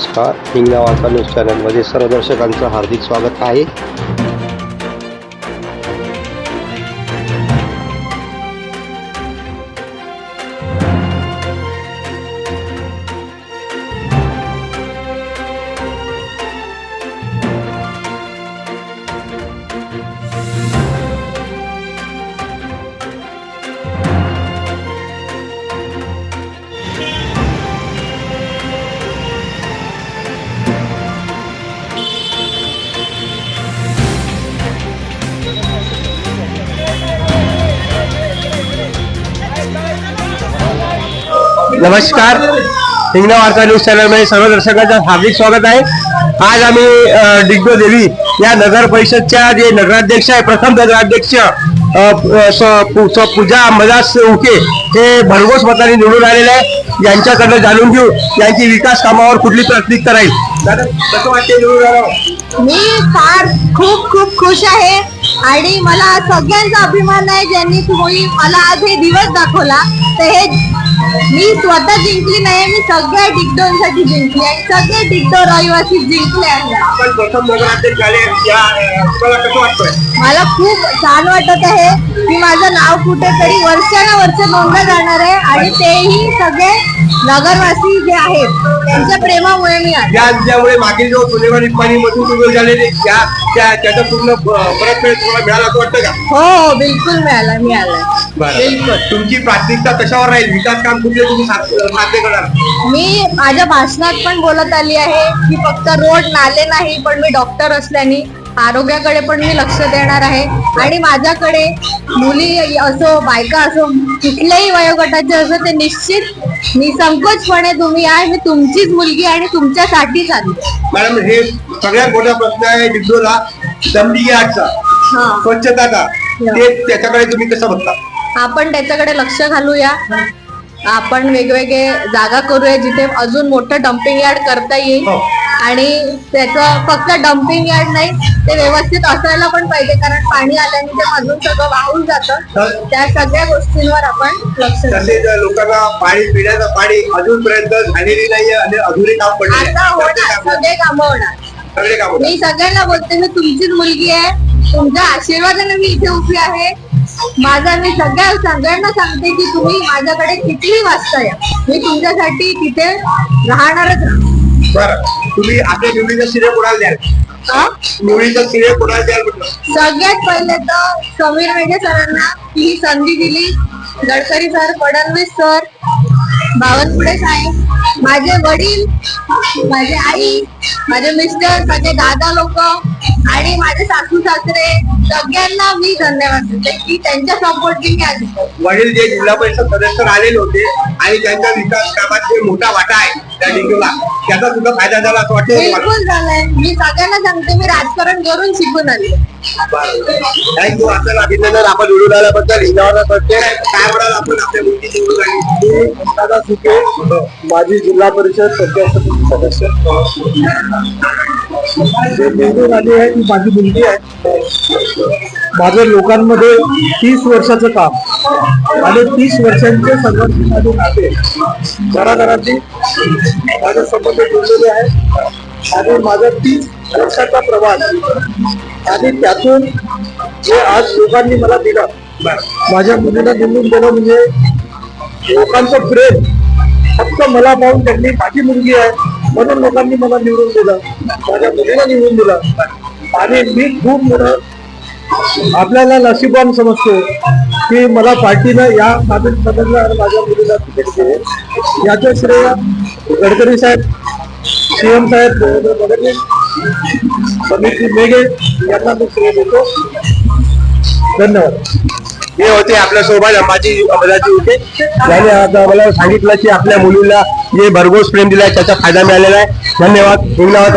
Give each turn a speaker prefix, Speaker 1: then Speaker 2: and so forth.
Speaker 1: नमस्कार. हिंगणा वार्ता न्यूज चॅनलमध्ये सर्व दर्शकांचं हार्दिक स्वागत आहे. नमस्कार. हिंगणा वार्ता न्यूज चॅनलमध्ये सर्व दर्शकांचं हार्दिक स्वागत आहे. आज आम्ही डिग्गो देवी या नगर परिषदच्या जे नगराध्यक्ष आहे प्रथम नगराध्यक्ष स- पूजा मदास उके हे भरघोस मताने निवडून आलेले आहे. यांच्याकडनं जाणून घेऊ यांची विकास कामावर कुठली प्रतिक राहील. दादा कसं वाटते निवडून
Speaker 2: मी फार खूप खूप खुश आहे. आणि मला सगळ्यांचा अभिमान आहे ज्यांनी तुम्ही मला आज हे दिवस दाखवला. तर हे मी स्वतः जिंकली नाही मी सगळ्या डिगडोंसाठी जिंकली आणि सगळे डिगडो रहिवासी जिंकले
Speaker 1: आपण प्रथम नगराध्यक्ष झाले या अ, तुम्हाला कसं वाटतंय?
Speaker 2: मला खूप छान वाटत आहे. की माझं नाव कुठेतरी वर्षानुवर्ष नोंदलं जाणार आहे आणि तेही सगळे नगरवासी जे आहेत त्यांच्या प्रेमामुळे मी आहे.
Speaker 1: या ज्यामुळे मागील जो गुन्हेगारी पाणी मधून उभे झालेले त्या त्या त्याचा पूर्ण प- परतफेड तुम्हाला मिळाला असं वाटतं का?
Speaker 2: हो हो बिलकुल मिळाला मिळाला. बिलकुल
Speaker 1: तुमची प्राथमिकता कशावर राहील? विकास काम कुठले तुम्ही साध्य करणार
Speaker 2: मी माझ्या भाषणात पण बोलत आली आहे. की फक्त रोड नाले नाही पण मी डॉक्टर असल्याने आरोग्याकडे पण मी लक्ष देणार आहे. आणि माझ्याकडे मुली असो बायका असो कुठल्याही वयोगटाचे असो ते निश्चित निसंकोचपणे तुम्ही आहे मी तुमचीच मुलगी आणि तुमच्यासाठीच आली
Speaker 1: मॅडम हे सगळ्यात मोठा प्रश्न आहे डिग्डोला दमडी आठचा
Speaker 2: हा.
Speaker 1: स्वच्छताचा ते त्याच्याकडे तुम्ही कसं बघता?
Speaker 2: आपण त्याच्याकडे लक्ष घालूया. आपण वेगवेगळे जागा करूया जिथे अजून मोठं डम्पिंग यार्ड करता येईल.
Speaker 1: हो.
Speaker 2: आणि त्याचं फक्त डम्पिंग यार्ड नाही ते व्यवस्थित असायला पण पाहिजे कारण पाणी आल्याने ते मधून सगळं वाहून जातं. त्या सगळ्या गोष्टींवर आपण लक्ष
Speaker 1: तसेच लोकांना पाणी पिण्याचं पाणी अजूनपर्यंत झालेली नाहीये आणि अधुरे काम पडले
Speaker 2: आता होणार सगळे कामं होणार.
Speaker 1: सगळे काम
Speaker 2: मी सगळ्यांना बोलते मी तुमचीच मुलगी आहे. तुमच्या आशीर्वादाने मी इथे उभी आहे. माझा मी सगळ्या सगळ्यांना सांगते की तुम्ही माझ्याकडे कितीही वाजता या मी तुमच्यासाठी तिथे राहणारच.
Speaker 1: बरं. तुम्ही आपल्या कोणाला द्याल? कोणाला द्याल म्हटलं?
Speaker 2: सगळ्यात पहिले तर समीर मेघे सरांना ही संधी दिली. गडकरी सर फडणवीस सर बावनकुळे साहेब माझे वडील माझे आई माझे मिस्टर माझे दादा लोक आणि माझे सासू सासरे सगळ्यांना मी धन्यवाद देते की त्यांच्या सपोर्टने मी आज
Speaker 1: वडील जे जिल्हा परिषद सदस्य आलेले होते आणि त्यांच्या विकास कामात मोठा वाटा आहे त्या त्याचा सुद्धा फायदा झाला असं वाटतं तुम्हाला?
Speaker 2: बिलकुल झालंय. मी सगळ्यांना सांगते मी राजकारण करून शिकून आली.
Speaker 1: थँक्यू आपल्याला अभिनंदन आपण निवडून आल्याबद्दल हिंदावाला करते काय म्हणाल आपण आपल्या मुलगी निवडून आली.
Speaker 3: दादा सुके माजी जिल्हा परिषद समिती सदस्य. जे निवडून आली आहे ती माझी मुलगी आहे. माझं लोकांमध्ये तीस वर्षाचं काम आणि तीस वर्षांचे संघर्ष आणि नाते. घराघरांनी माझ्या संबंध जोडलेले आहेत. आणि माझा तीस वर्षाचा प्रवास आणि त्यातून जे आज लोकांनी मला दिलं माझ्या मुलीला निवडून दिलं म्हणजे लोकांचं प्रेम. फक्त मला पाहून त्यांनी माझी मुलगी आहे म्हणून लोकांनी मला निवडून दिलं. माझ्या मुलीला निवडून दिलं. आणि मी खूप मोठं आपल्याला नशिबान समजतो की मला पार्टीनं या माझ्या सदनला आणि माझ्या मुलीला तिकीट दिले. याचं श्रेय गडकरी साहेब सीएम साहेब देवेंद्र फडणवीस समिती मेघे यांना मी श्रेय देतो. धन्यवाद.
Speaker 1: हे होते आपल्यासोबत अंबाजी अंबाजी होते. त्याने आज आम्हाला सांगितलं की आपल्या मुलीला जे भरघोस प्रेम दिलाय त्याचा फायदा मिळालेला आहे. धन्यवाद. हिंगणावाद